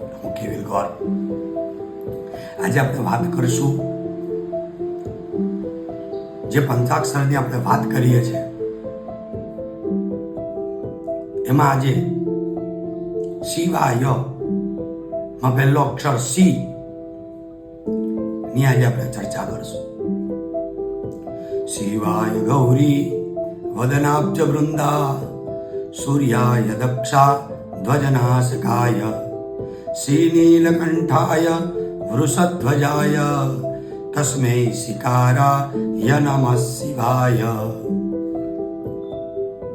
હું કેવિલ આજે આપણે વાત કરીશું જે પંચાક્ષરની આપણે વાત કરીએ છીએ. એમાં આજે શિવાયમાં પહેલો અક્ષર સી ની આજે આપણે ચર્ચા કરીશું. શિવાય ગૌરી વદનાબ્જ વૃંદા, સૂર્યાય દક્ષા, ધ્વજનાશકાય શ્રીનીલકંઠાય વૃષધ્વજાય તસ્મૈ શિકારાય नमः શિવાય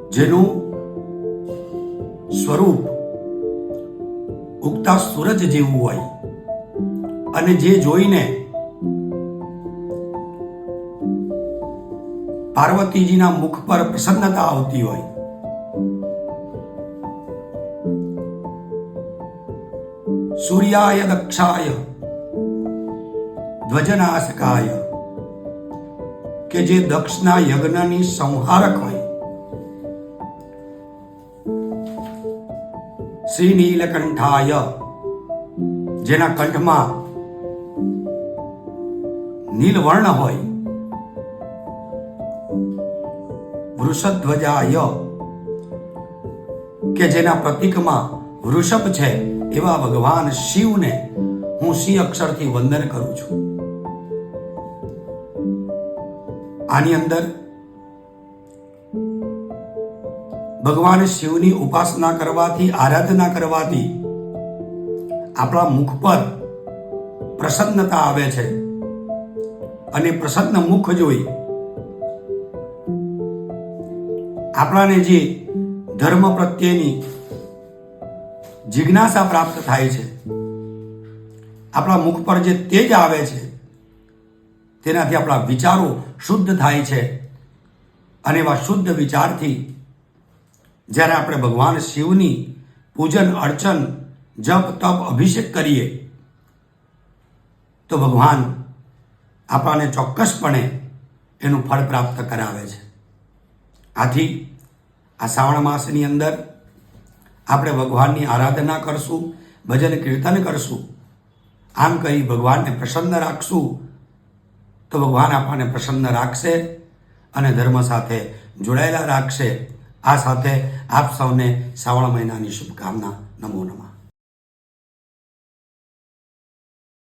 જેનું સ્વરૂપ ઉગતા સૂરજ જેવું હોય અને જે જોઈને પાર્વતીજીના મુખ પર પ્રસન્નતા આવતી હોય સૂર્યાય દક્ષાય ધ્વજનાશકાય કે જે દક્ષના યજ્ઞની સંહારક હોય શ્રી નીલકંઠાય જેના કંઠમાં નીલવર્ણ હોય વૃષધ્વજાય કે જેના પ્રતીકમાં વૃષભ છે એવા ભગવાન શિવને હું સિંહ અક્ષરથી વંદન કરું છું? આની અંદર ભગવાન શિવની ઉપાસના કરવાથી, આરાધના કરવાથી આપણા મુખ પર પ્રસન્નતા આવે છે અને પ્રસન્ન મુખ જોઈ આપણાને જે ધર્મ પ્રત્યેની જિજ્ઞાસા પ્રાપ્ત થાય છે. આપણા મુખ પર જે તેજ આવે છે, તેનાથી આપણા વિચારો શુદ્ધ થાય છે. અને એવા શુદ્ધ વિચારથી જ્યારે આપણે ભગવાન શિવની પૂજન, અર્ચન, જપ, તપ, અભિષેક કરીએ, તો ભગવાન આપણને ચોક્કસપણે એનું ફળ પ્રાપ્ત કરાવે છે. આથી આ શ્રાવણ માસની અંદર આપણે ભગવાનની આરાધના કરશું, ભજન કીર્તન કરશું, આમ કરી ભગવાનને પ્રસન્ન રાખશું, તો ભગવાન આપણને પ્રસન્ન રાખશે અને ધર્મ સાથે જોડાયેલા રાખશે. આ સાથે આપ સૌને શ્રાવણ મહિનાની શુભકામના. નમો નમઃ.